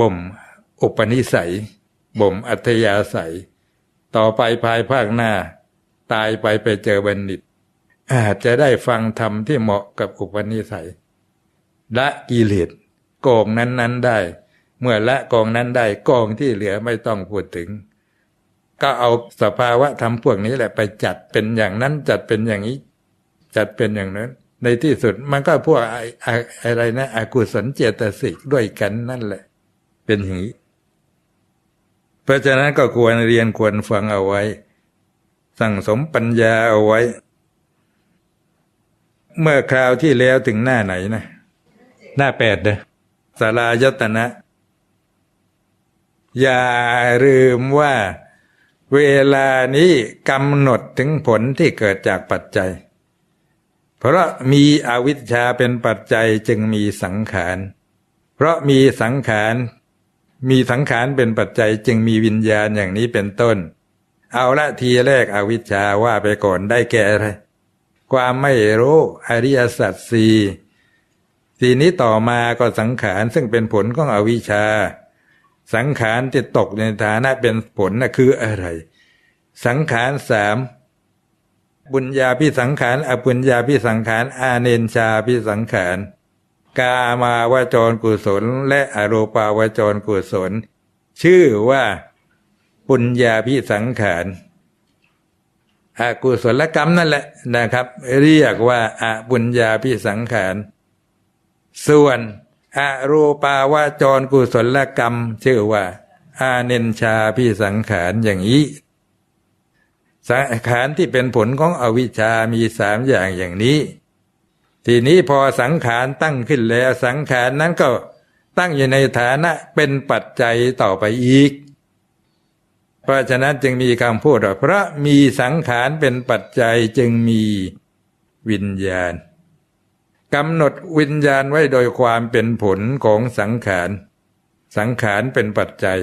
บ่มอุปนิสัย บ่มอัธยาศัย ต่อไปภายภาคหน้า ตายไปไปเจอบัณฑิต อาจจะได้ฟังธรรมที่เหมาะกับอุปนิสัย ละกิเลสกองนั้นๆได้ เมื่อละกองนั้นได้กองที่เหลือไม่ต้องพูดถึง ก็เอาสภาวะธรรมพวกนี้แหละไปจัดเป็นอย่างนั้นจัดเป็นอย่างนี้ จัดเป็นอย่างนั้นในที่สุดมันก็พวกอะไรนะอกุศลเจตสิกด้วยกันนั่นแหละ เป็นอย่างนี้ เพราะฉะนั้นก็ควรเรียนควรฟังเอาไว้ สั่งสมปัญญาเอาไว้ เมื่อคราวที่แล้วถึงหน้าไหนนะ หน้าแปดเด้อสารายตนะ อย่าลืมว่าเวลานี้กำหนดถึงผลที่เกิดจากปัจจัย เพราะมีอวิชชาเป็นปัจจัยจึงมีสังขาร เพราะมีสังขาร มีสังขารเป็นปัจจัยจึงมีวิญญาณอย่างนี้เป็นต้น เอาละทีแรกอวิชชาว่าไปก่อนได้แก่อะไรความไม่รู้อริยสัจสี่ทีนี้ต่อมาก็สังขารซึ่งเป็นผลของอวิชชา สังขารที่ตกในฐานะเป็นผลน่ะคืออะไร สังขารสามบุญญาพิสังขารอปุญญาพิสังขารอาเนนชาพิสังขาร กามาวจรกุศล และอรูปาวจรกุศล ชื่อว่าปุญญาพิสังขารอากุศลกรรมนั่นแหละนะครับ เรียกว่าอาปุญญาพิสังขาร ส่วนอรูปาวจรกุศลกรรม ชื่อว่า อาเนนชาพิสังขารอย่างนี้ สังขารที่เป็นผลของอวิชามีสามอย่างอย่างนี้ ทีนี้พอสังขารตั้งขึ้นแล้วสังขารนั้นก็ตั้งอยู่ในฐานะเป็นปัจจัยต่อไปอีก เพราะฉะนั้นจึงมีคำพูดว่าพระมีสังขารเป็นปัจจัยจึงมีวิญญาณกำหนดวิญญาณไว้โดยความเป็นผลของสังขาร สังขารเป็นปัจจัย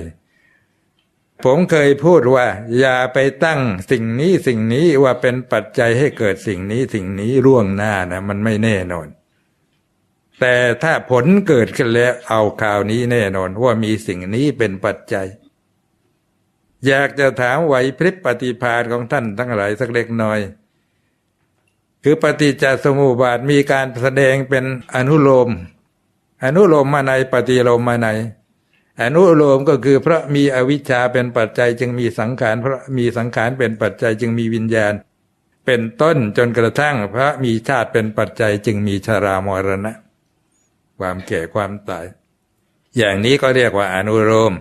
ผมเคยพูดว่า อย่าไปตั้งสิ่งนี้สิ่งนี้ว่าเป็นปัจจัยให้เกิดสิ่งนี้สิ่งนี้ร่วงหน้านะมันไม่แน่นอน แต่ถ้าผลเกิดขึ้นแล้วเอาข่าวนี้แน่นอนว่ามีสิ่งนี้เป็นปัจจัย อยากจะถามไหวพริบปฏิภาณของท่านทั้งหลายสักเล็กน้อย คือปฏิจจสมุปบาทมีการแสดงเป็นอนุโลม อนุโลมมาในปฏิโลมมาใน อนุโลมก็คือ เพราะมีอวิชชาเป็นปัจจัยจึงมีสังขารเพราะมีสังขารเป็นปัจจัยจึงมีวิญญาณ เป็นต้นจนกระทั่ง พระมีชาติเป็นปัจจัยจึงมีชรามรณะ ความแก่ความตาย อย่างนี้ก็เรียกว่าอนุโลม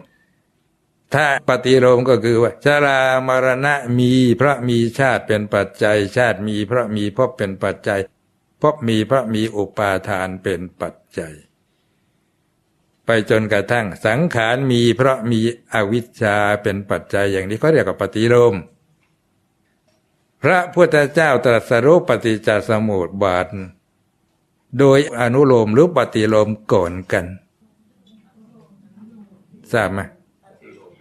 ถ้าปฏิโลมก็คือว่าชรามรณะมีพระมีชาติเป็นปัจจัย ชาติมีพระมีภพเป็นปัจจัยภพมีพระมีอุปาทานเป็นปัจจัย ไปจนกระทั่งสังขารมีเพราะมีอวิชชาเป็นปัจจัยอย่างนี้ก็เรียกว่าปฏิโลมพระพุทธเจ้าตรัสรู้ปฏิจจสมุปบาท โดยอนุโลมหรือปฏิโลมก่อนกันทราบไหม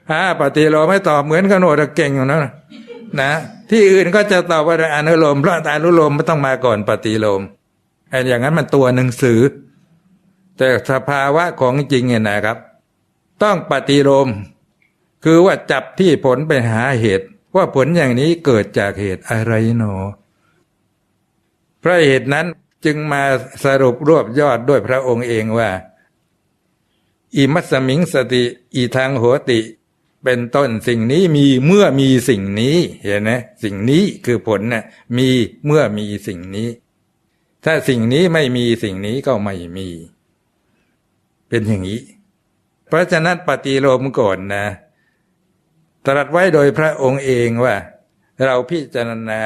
อ่าปฏิโลมไม่ตอบเหมือนกันโนดเก่งอยู่นะนะ ที่อื่นก็จะตอบว่าอนุโลมเพราะอนุโลมไม่ต้องมาก่อนปฏิโลมไอ้อย่างนั้นมันตัวหนังสือ แต่สภาวะของจริงเนี่ยนะครับ ต้องปฏิโลมคือว่าจับที่ผลไปหาเหตุ ว่าผลอย่างนี้เกิดจากเหตุอะไรหนอพระเหตุนั้นจึงมาสรุปรวบยอดด้วยพระองค์เองว่า อิมัสมิงสติ อีทางโหติ เป็นต้นสิ่งนี้มีเมื่อมีสิ่งนี้ เห็นไหมสิ่งนี้คือผลนะ่ะมีเมื่อมีสิ่งนี้ ถ้าสิ่งนี้ไม่มีสิ่งนี้ก็ไม่มี เป็นอย่างนี้ เพราะฉะนั้นปฏิโลมก่อนนะ ตรัสไว้โดยพระองค์เองว่า เราพิจารณา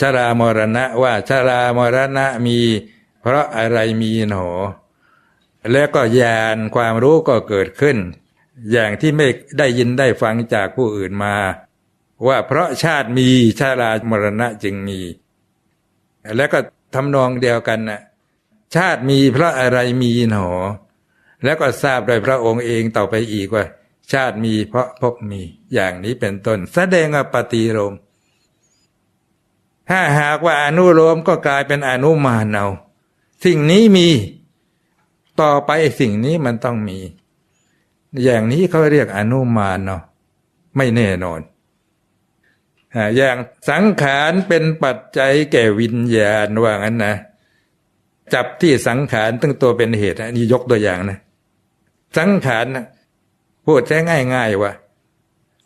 ชรามรณะว่าชรามรณะมี เพราะอะไรมีหนอ แล้วก็ญาณความรู้ก็เกิดขึ้น อย่างที่ไม่ได้ยินได้ฟังจากผู้อื่นมา ว่าเพราะชาติมีชาลามรณะจึงมี แล้วก็ทำนองเดียวกันน่ะ ชาติมีเพราะอะไรมีหนอ แล้วก็ทราบโดยพระองค์เองต่อไปอีกว่า ชาติมีเพราะพบมีอย่างนี้เป็นต้น แสดงว่าปฏิโลมถ้าหากว่าอนุโลมก็กลายเป็นอนุมานเอาสิ่งนี้มีต่อไปสิ่งนี้มันต้องมี อย่างนี้เขาเรียกอนุมานเนาะไม่แน่นอนอย่างสังขารเป็นปัจจัยแก่วิญญาณว่างั้นนะ จับที่สังขารตั้งตัวเป็นเหตุอันนี้ยกตัวอย่างนะ สังขารนะพูดใช้ง่ายๆว่า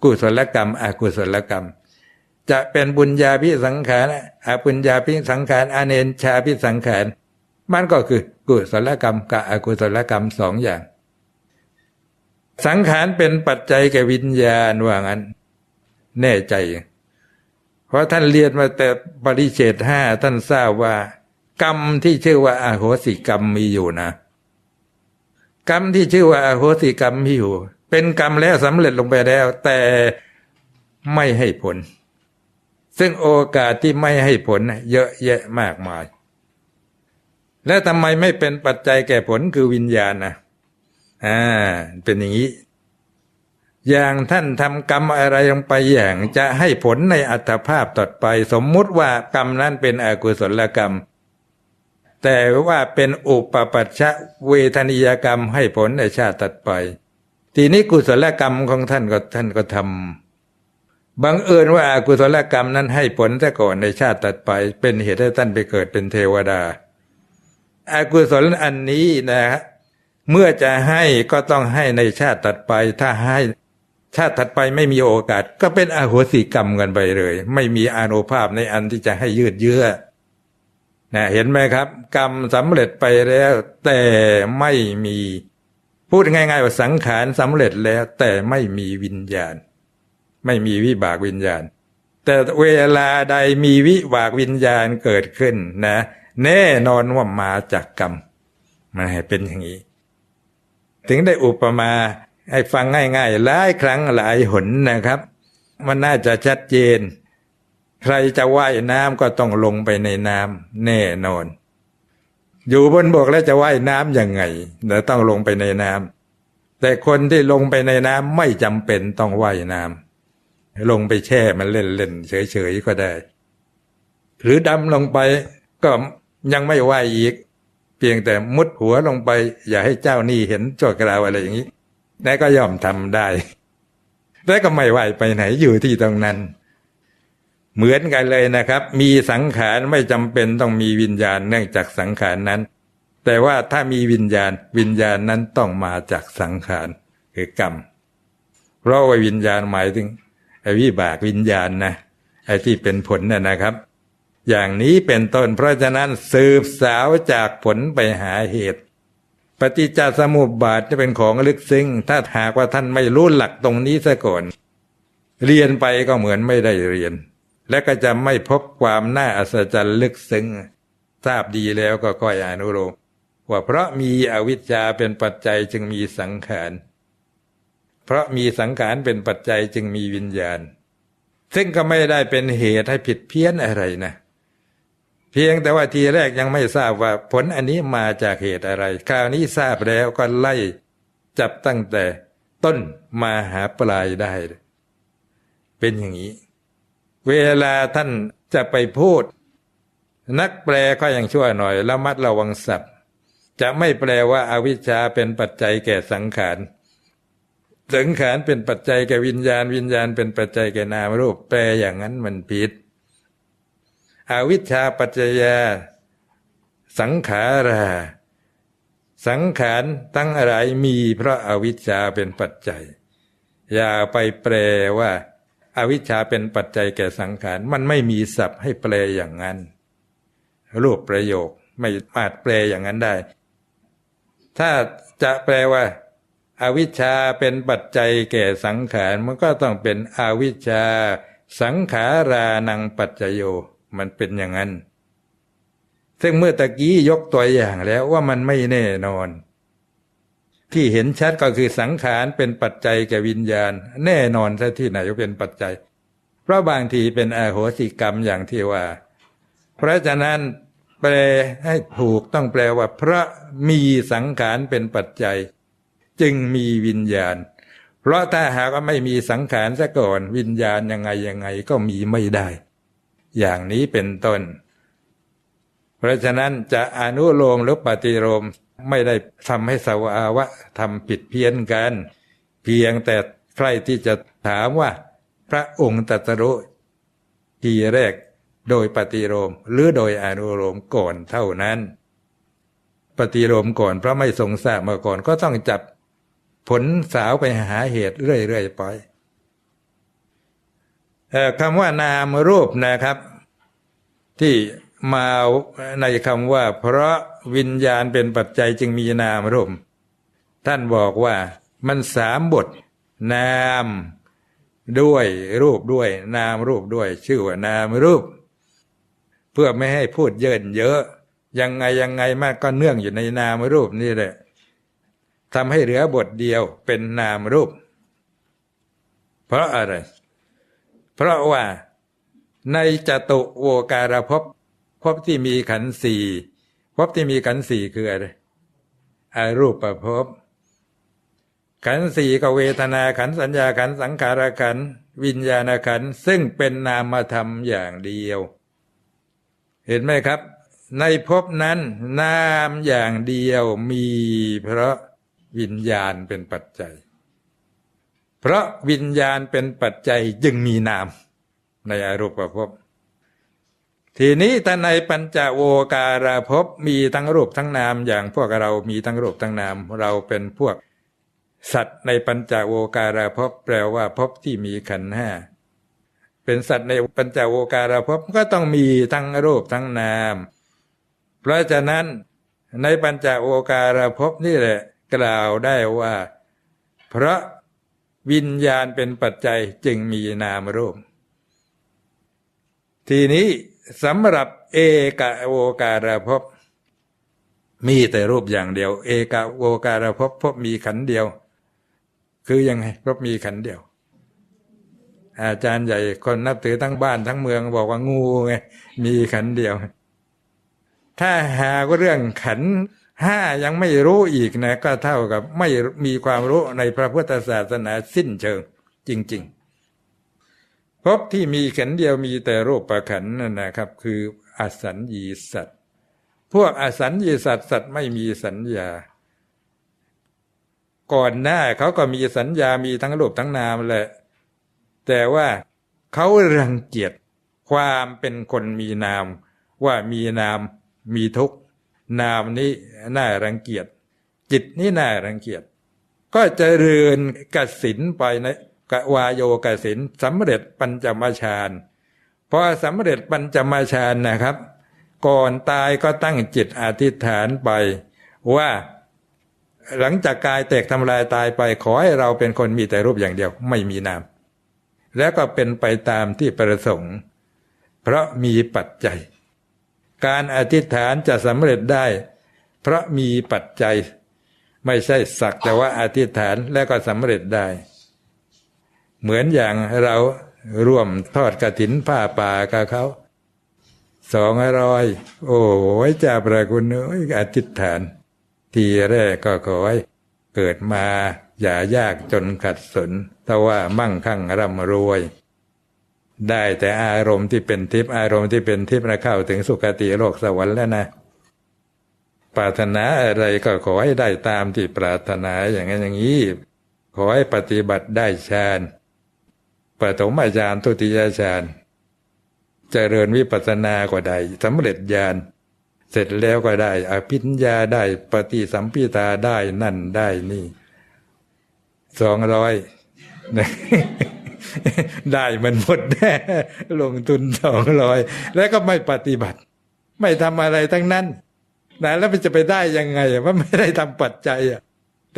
กุศลกรรมอกุศลกรรม จะเป็นบุญญาพิสังขารอปุญญาพิสังขารอเนนชาพิสังขารมันก็คือกุศลกรรมกับอกุศลกรรมสองอย่าง สังขารเป็นปัจจัยแก่วิญญาณว่างั้น แน่ใจ เพราะท่านเรียนมาแต่ปริเฉดห้าท่านทราบว่า กรรมที่ชื่อว่าอาโหสิกรรมมีอยู่นะ กรรมที่ชื่อว่าอาโหสิกรรมมีอยู่ เป็นกรรมแล้วสำเร็จลงไปแล้ว แต่ไม่ให้ผล ซึ่งโอกาสที่ไม่ให้ผลเยอะแยะมากมาย แล้วทำไมไม่เป็นปัจจัยแก่ผลคือวิญญาณนะอ่าเป็นอย่างนี้ อย่างท่านทำกรรมอะไรลงไปอย่างจะให้ผลในอัตภาพต่อไป สมมุติว่ากรรมนั้นเป็นอกุศลกรรม แต่ว่าเป็นอุปปัชชะเวทนิยกรรมให้ผลในชาติตัดไป ทีนี้กุศลกรรมของท่านก็ท่านก็ทำบังเอิญว่าอากุศลกรรมนั้นให้ผลแต่ก่อนในชาติตัดไป เป็นเหตุให้ท่านไปเกิดเป็นเทวดาอากุศลอันนี้นะฮะเมื่อจะให้ก็ต้องให้ในชาติตัดไป ถ้าให้ชาติถัดไปไม่มีโอกาส ก็เป็นอโหสิกรรมกันไปเลย ไม่มีอานุภาพในอันที่จะให้ยืดเยื้อ นะเห็นไหมครับ กรรมสำเร็จไปแล้วแต่ไม่มี พูดง่าย ๆ ว่าสังขารสำเร็จแล้ว แต่ไม่มีวิญญาณ ไม่มีวิบากวิญญาณ แต่เวลาใดมีวิบากวิญญาณเกิดขึ้นนะ แน่นอนว่ามาจากกรรมมันเป็นอย่างนี้ ถึงได้อุปมาให้ฟังง่ายๆหลายครั้งหลายหนนะครับ มันน่าจะชัดเจน ใครจะว่ายน้ำก็ต้องลงไปในน้ำแน่นอน อยู่บนบกแล้วจะว่ายน้ำยังไงเดี๋ยวต้องลงไปในน้ำแต่คนที่ลงไปในน้ำไม่จำเป็นต้องว่ายน้ำลงไปแช่มันเล่นๆเฉยๆก็ได้ หรือดำลงไปก็ยังไม่ว่ายอีก เพียงแต่มุดหัวลงไป อย่าให้เจ้านี่เห็นจวกราวอะไรอย่างนี้แต่ก็ยอมทำได้แต่ก็ไม่ไหวไปไหนอยู่ที่ตรงนั้น เหมือนกันเลยนะครับ มีสังขารไม่จำเป็นต้องมีวิญญาณเนื่องจากสังขารนั้น แต่ว่าถ้ามีวิญญาณวิญญาณนั้นต้องมาจากสังขารคือกรรมเพราะว่าวิญญาณหมายถึงไอ้วิบากวิญญาณนะไอ้ที่เป็นผลน่ะนะครับ อย่างนี้เป็นต้นเพราะฉะนั้นสืบสาวจากผลไปหาเหตุ ปฏิจจสมุปบาทจะเป็นของลึกซึ้งถ้าหากว่าท่านไม่รู้หลักตรงนี้ซะก่อน เรียนไปก็เหมือนไม่ได้เรียน และก็จะไม่พบความน่าอัศจรรย์ลึกซึ้ง ทราบดีแล้วก็ค่อยอนุโลมว่าเพราะมีอวิชชาเป็นปัจจัยจึงมีสังขาร เพราะมีสังขารเป็นปัจจัยจึงมีวิญญาณ ซึ่งก็ไม่ได้เป็นเหตุให้ผิดเพี้ยนอะไรนะ เพียงแต่ว่าทีแรกยังไม่ทราบว่าผลอันนี้มาจากเหตุอะไร คราวนี้ทราบแล้วก็ไล่จับตั้งแต่ต้นมาหาปลายได้ เป็นอย่างนี้ เวลาท่านจะไปพูด นักแปลก็ยังช่วยหน่อยละมัดระวังศัพท์ จะไม่แปลว่าอาวิชชาเป็นปัจจัยแก่สังขารสังขารเป็นปัจจัยแก่วิญญาณ วิญญาณเป็นปัจจัยแก่นามรูป แปลอย่างนั้นมันผิด อวิชชาปัจจยา สังขารา สังขารตั้งอะไรมีเพราะอาวิชชาเป็นปัจจัย อย่าไปแปลว่า อวิชชาเป็นปัจจัยแก่สังขาร มันไม่มีศัพท์ให้แปลอย่างนั้น รูปประโยคไม่อาจแปลอย่างนั้นได้ ถ้าจะแปลว่าอาวิชชาเป็นปัจจัยแก่สังขาร มันก็ต้องเป็นอวิชชา สังขารานังปัจจโย มันเป็นอย่างนั้น ซึ่งเมื่อตะกี้ยกตัวอย่างแล้วว่ามันไม่แน่นอน ที่เห็นชัดก็คือสังขารเป็นปัจจัยแก่วิญญาณ แน่นอนซะที่ไหนเป็นปัจจัย เพราะบางทีเป็นอาโหสิกรรมอย่างที่ว่า เพราะฉะนั้นแปลให้ถูกต้องแปลว่า พระมีสังขารเป็นปัจจัย จึงมีวิญญาณ เพราะถ้าหากว่าไม่มีสังขารซะก่อนวิญญาณยังไงยังไงก็มีไม่ได้ อย่างนี้เป็นต้น เพราะฉะนั้นจะอนุโลมหรือปฏิโลม ไม่ได้ทำให้สาวาวะทำผิดเพี้ยนกัน เพียงแต่ใครที่จะถามว่า พระองค์ตรัสรู้ทีแรกโดยปฏิโลมหรือโดยอนุโลมก่อนเท่านั้น ปฏิโลมก่อนเพราะไม่ทรงทราบมาก่อนก็ต้องจับผลสาวไปหาเหตุเรื่อยๆไปคำว่านามรูปนะครับ ที่มาในคำว่าเพราะ วิญญาณเป็นปัจจัยจึงมีนามรูปท่านบอกว่ามันสามบท นามด้วยรูปด้วย นามรูปด้วย ชื่อว่านามรูป เพื่อไม่ให้พูดเยินเยอะ ยังไงยังไงมากก็เนื่องอยู่ในนามรูปนี่แหละทำให้เหลือบทเดียวเป็นนามรูป เพราะอะไร เพราะว่าในจตุโวการภพภพที่มีขันธ์สี่ ภพที่มีขันสี่คืออะไรอรูปประภพขันสี่ก็เวทนาขันสัญญาขันสังขารขันวิญญาณขันซึ่งเป็นนามธรรมอย่างเดียว เห็นไหมครับ ในภพนั้นนามอย่างเดียวมีเพราะวิญญาณเป็นปัจจัย เพราะวิญญาณเป็นปัจจัยจึงมีนามในอรูปภพ ทีนี้ถ้าในปัญจโวการภพมีทั้งรูปทั้งนามอย่างพวกเรามีทั้งรูปทั้งนาม เราเป็นพวกสัตว์ในปัญจโวการภพแปลว่าภพที่มีขันห้าเป็นสัตว์ในปัญจโวการภพก็ต้องมีทั้งรูปทั้งนาม เพราะฉะนั้นในปัญจโวการภพนี่แหละกล่าวได้ว่า เพราะวิญญาณเป็นปัจจัยจึงมีนามรูป ทีนี้สำหรับเอกโวการภพมีแต่รูปอย่างเดียว เอกโวการภพพบมีขันเดียว คือยังไงพบมีขันเดียว อาจารย์ใหญ่คนนับถือทั้งบ้านทั้งเมืองบอกว่างูไงมีขันเดียว ถ้าหากว่าเรื่องขันห้ายังไม่รู้อีกนะ ก็เท่ากับไม่มีความรู้ในพระพุทธศาสนาสิ้นเชิง จริง ๆ บที่มีขันเดียวมีแต่รูปประขันนั่นนะครับ คืออสัญญีสัตว์ พวกอสัญญีสัตว์สัตว์ไม่มีสัญญา ก่อนหน้าเขาก็มีสัญญามีทั้งรูปทั้งนามแหละ แต่ว่าเขารังเกียจความเป็นคนมีนาม ว่ามีนามมีทุกนามนี้น่ารังเกียจจิตนี้น่ารังเกียจก็จะเจริญกสินไปใน กวาโยกสินสำเร็จปัญจมาฌานพอสำเร็จปัญจมาฌานนะครับ ก่อนตายก็ตั้งจิตอธิษฐานไป ว่าหลังจากกายแตกทำลายตายไปขอให้เราเป็นคนมีแต่รูปอย่างเดียวไม่มีนาม แล้วก็เป็นไปตามที่ประสงค์ เพราะมีปัจจัย การอธิษฐานจะสำเร็จได้ เพราะมีปัจจัย ไม่ใช่สักแต่ว่าอธิษฐานแล้วก็สำเร็จได้ เหมือนอย่างเราร่วมทอดกระถินผ้าป่ากับเขาสองร้อยโอ้ยจ่าประคุณเอ้ยอธิษฐาน ทีแรกก็ขอให้เกิดมาอย่ายากจนขัดสนแต่ว่ามั่งคั่งร่ำรวย ได้แต่อารมณ์ที่เป็นทิพย์อารมณ์ที่เป็นทิพย์นะเข้าถึงสุคติโลกสวรรค์แล้วนะปรารถนาอะไรก็ขอให้ได้ตามที่ปรารถนาอย่างนั้นอย่างนี้ขอให้ปฏิบัติได้ฌาน ปฐมฌานทุติยฌานเจริญวิปัสสนาก็ได้สำเร็จญาณเสร็จแล้วก็ได้อภิญญาได้ปฏิสัมพิตาได้นั่นได้นี่สองร้อยได้มันหมดแน่ลงทุนสองร้อยแล้วก็ไม่ปฏิบัติ ไม่ทำอะไรทั้งนั้นนะแล้วมันจะไปได้ยังไงว่าไม่ได้ทำปัจจัยอะ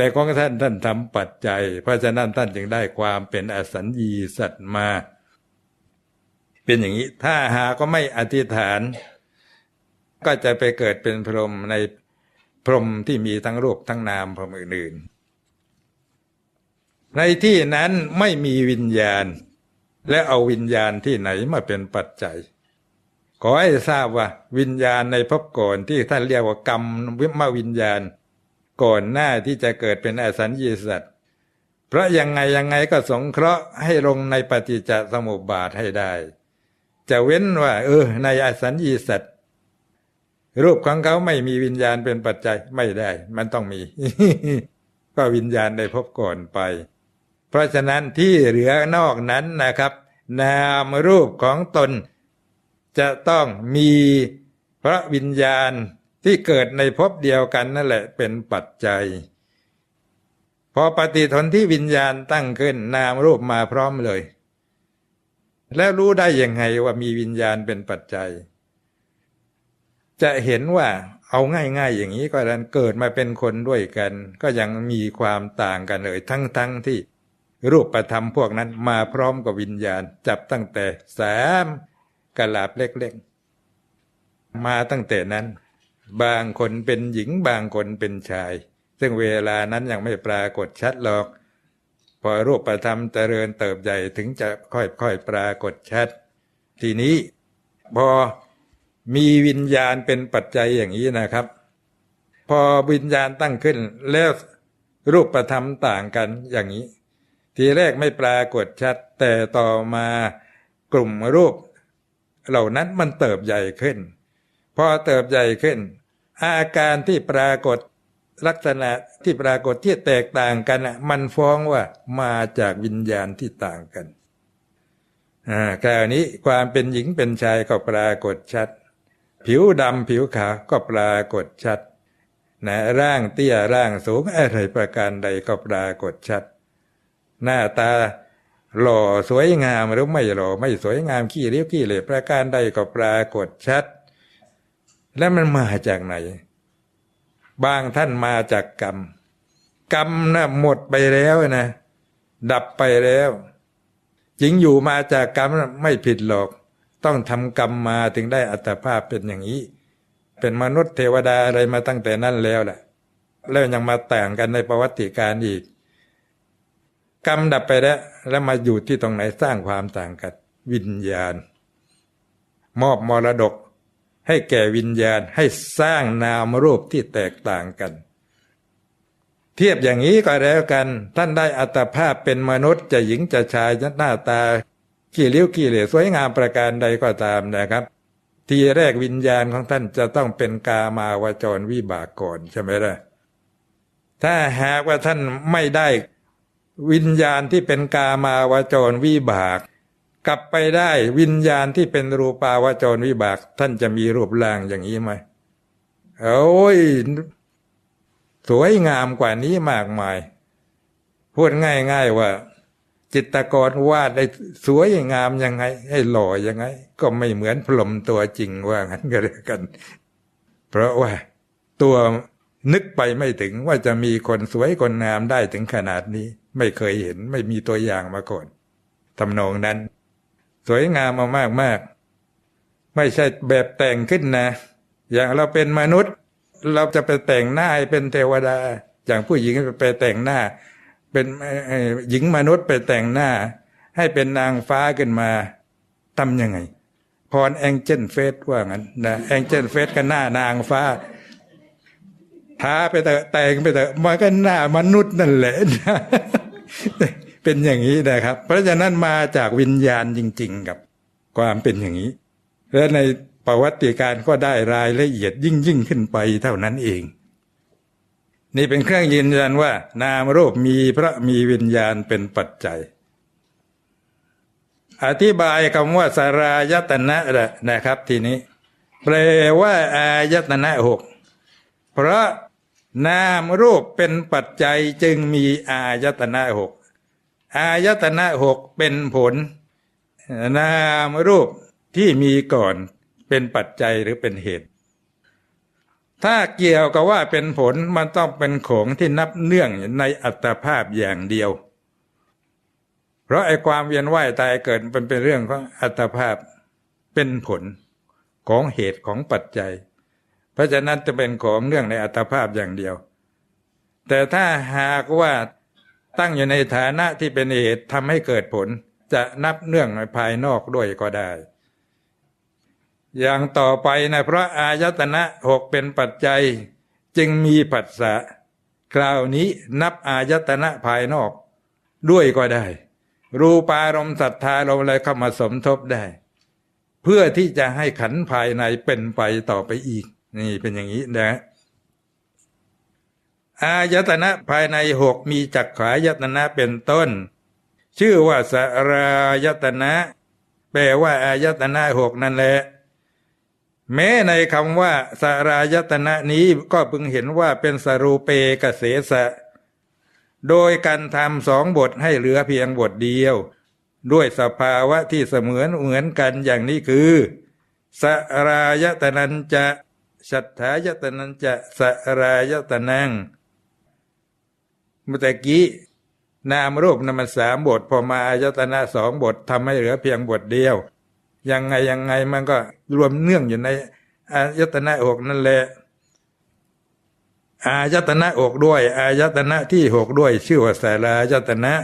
แต่ของท่านท่านทำปัจจัย เพราะฉะนั้นท่านจึงได้ความเป็นอสัญญีสัตว์มา เป็นอย่างนี้ ถ้าหาก็ไม่อธิษฐาน ก็จะไปเกิดเป็นพรหมในพรหมที่มีทั้งรูปทั้งนามพรหมอื่นในที่นั้นไม่มีวิญญาณ และเอาวิญญาณที่ไหนมาเป็นปัจจัย ขอให้ทราบว่าวิญญาณในภพก่อนที่ท่านเรียกว่ากรรมวิมวิญญาณ ก่อนหน้าที่จะเกิดเป็นอสัญญีสัตว์เพราะยังไงยังไงก็สงเคราะห์ให้ลงในปฏิจจสมุปบาทให้ได้ จะเว้นว่า เออ ในอสัญญีสัตว์รูปของเขาไม่มีวิญญาณเป็นปัจจัยไม่ได้ มันต้องมี ก็วิญญาณได้พบก่อนไป เพราะฉะนั้นที่เหลือนอกนั้นนะครับ นามรูปของตน จะต้องมีพระวิญญาณ ที่เกิดในภพเดียวกันนั่นแหละเป็นปัจจัย พอปฏิทนที่วิญญาณตั้งขึ้นนามรูปมาพร้อมเลย แล้วรู้ได้ยังไงว่ามีวิญญาณเป็นปัจจัย จะเห็นว่าเอาง่ายๆ อย่างนี้ก็แล้วเกิดมาเป็นคนด้วยกัน ก็ยังมีความต่างกันเลย ทั้งๆทที่รูปประธรรมพวกนั้นมาพร้อมกับวิญญาณ จับตั้งแต่สามกะลาบเล็กๆ มาตั้งแต่นั้น บางคนเป็นหญิงบางคนเป็นชาย ซึ่งเวลานั้นยังไม่ปรากฏชัดหรอก พอรูปประธรรมเจริญเติบใหญ่ถึงจะค่อยๆปรากฏชัด ทีนี้พอมีวิญญาณเป็นปัจจัยอย่างนี้นะครับ พอวิญญาณตั้งขึ้นแล้วรูปประธรรมต่างกันอย่างนี้ ทีแรกไม่ปรากฏชัด แต่ต่อมากลุ่มรูป เหล่านั้นมันเติบใหญ่ขึ้น พอเติบใหญ่ขึ้น อาการที่ปรากฏลักษณะที่ปรากฏที่แตกต่างกันมันฟ้องว่ามาจากวิญญาณที่ต่างกันอ่าคราวนี้ความเป็นหญิงเป็นชายก็ปรากฏชัด ผิวดำผิวขาวก็ปรากฏชัดนะร่างเตี้ยร่างสูงอะไรประการใดก็ปรากฏชัด หน้าตาหล่อสวยงามหรือไม่หล่อไม่สวยงามขี้เลี้ยวขี้เหล่ประการใดก็ปรากฏชัด แล้วมันมาจากไหน บางท่านมาจากกรรม กรรมนะหมดไปแล้วนะ ดับไปแล้ว จริงอยู่มาจากกรรมนะไม่ผิดหรอก ต้องทำกรรมมาถึงได้อัตภาพเป็นอย่างนี้ เป็นมนุษย์เทวดาอะไรมาตั้งแต่นั้นแล้วแหละแล้วยังมาแต่งกันในประวัติการอีก กรรมดับไปแล้ว แล้วมาอยู่ที่ตรงไหนสร้างความต่างกัน วิญญาณ มอบมรดก ให้แก่วิญญาณให้สร้างนามรูปที่แตกต่างกัน เทียบอย่างนี้ก็แล้วกัน ท่านได้อัตภาพเป็นมนุษย์จะหญิงจะชายหน้าตากี่เลี้ยวกี่เหล่สวยงามประการใดก็ตามนะครับ ทีแรกวิญญาณของท่านจะต้องเป็นกามาวจรวิบากก่อนใช่ไหมล่ะถ้าหากว่าท่านไม่ได้วิญญาณที่เป็นกามาวจรวิบาก กลับไปได้วิญญาณที่เป็นรูปาวจรวิบาก ท่านจะมีรูปร่างอย่างนี้ไหมโอ้ย สวยงามกว่านี้มากมาย พูดง่าย ๆ ว่า จิตกรวาดได้สวยงามยังไง ให้หล่อยังไง ก็ไม่เหมือนพรมตัวจริงว่างั้นก็เลยกัน เพราะว่าตัวนึกไปไม่ถึงว่าจะมีคนสวยคนงามได้ถึงขนาดนี้ ไม่เคยเห็นไม่มีตัวอย่างมาก่อนทำนองนั้น สวยงามมามากมากไม่ใช่แบบแต่งขึ้นนะ อย่างเราเป็นมนุษย์ เราจะไปแต่งหน้าให้เป็นเทวดา อย่างผู้หญิงไปแต่งหน้า เป็นหญิงมนุษย์ไปแต่งหน้า ให้เป็นนางฟ้าขึ้นมาทำยังไง พรแองเจิลเฟสว่างั้นนะแองเจิลเฟสก็หน้านางฟ้าท้าไปแต่แต่งไปแต่มันก็หน้ามนุษย์นั่นแหละ เป็นอย่างนี้นะครับ เพราะฉะนั้นมาจากวิญญาณจริง ๆ กับความเป็นอย่างนี้ และในประวัติการก็ได้รายละเอียดยิ่งยิ่งขึ้นไปเท่านั้นเอง นี่เป็นเครื่องยืนยันว่า นามรูปมีพระมีวิญญาณเป็นปัจจัย อธิบายคำว่าสารายตนะนะครับ ทีนี้ แปลว่าอายตนะหกเพราะนามรูปเป็นปัจจัยจึงมีอายตนะหก อายตนะหกเป็นผล นามรูปที่มีก่อนเป็นปัจจัยหรือเป็นเหตุ ถ้าเกี่ยวกับว่าเป็นผลมันต้องเป็นของที่นับเนื่องในอัตภาพอย่างเดียว เพราะไอ้ความเวียนว่ายตายเกิดเป็นเป็นเรื่องของอัตภาพเป็นผลของเหตุของปัจจัย เพราะฉะนั้นจะเป็นของเนื่องในอัตภาพอย่างเดียว แต่ถ้าหากว่า ตั้งอยู่ในฐานะที่เป็นเหตุทำให้เกิดผล จะนับเนื่องในภายนอกด้วยก็ได้ อย่างต่อไปนะเพราะอายตนะหกเป็นปัจจัย จึงมีปัสสะคราวนี้นับอายตนะภายนอกด้วยก็ได้ รูปารมณ์ศรัทธารมอะไรเข้ามาสมทบได้ เพื่อที่จะให้ขันภายในเป็นไปต่อไปอีก นี่เป็นอย่างนี้นะ อายตนะภายในหกมีจักขายตนะเป็นต้น ชื่อว่าสรายตนะแปลว่าอายตนะหกนั่นแหละแม้ในคำว่าสรายตนะนี้ก็พึงเห็นว่าเป็นสรูเปกเสสะ โดยการทำสองบทให้เหลือเพียงบทเดียว ด้วยสภาวะที่เสมือนเหมือนกันอย่างนี้คือสรายตนันจะชัตถายตนันจะสรายตนัง เมื่อตะกี้นามรูปนามสามบท พอมาอายตนะสองบททำให้เหลือเพียงบทเดียว ยังไงยังไงมันก็รวมเนื่องอยู่ในอายตนะหกนั่นแหละอายตนะอกด้วยอายตนะที่หกด้วยชื่อว่าสารายตนะ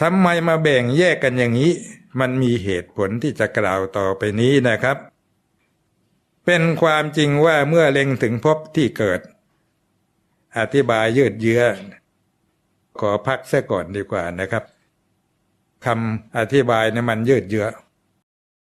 ทำไมมาแบ่งแยกกันอย่างนี้ มันมีเหตุผลที่จะกล่าวต่อไปนี้นะครับ เป็นความจริงว่าเมื่อเล็งถึงพบที่เกิด อธิบายยืดเยื้อ ขอพักซะก่อนดีกว่านะครับคำอธิบายเนี่ยมันยืดเยื้อ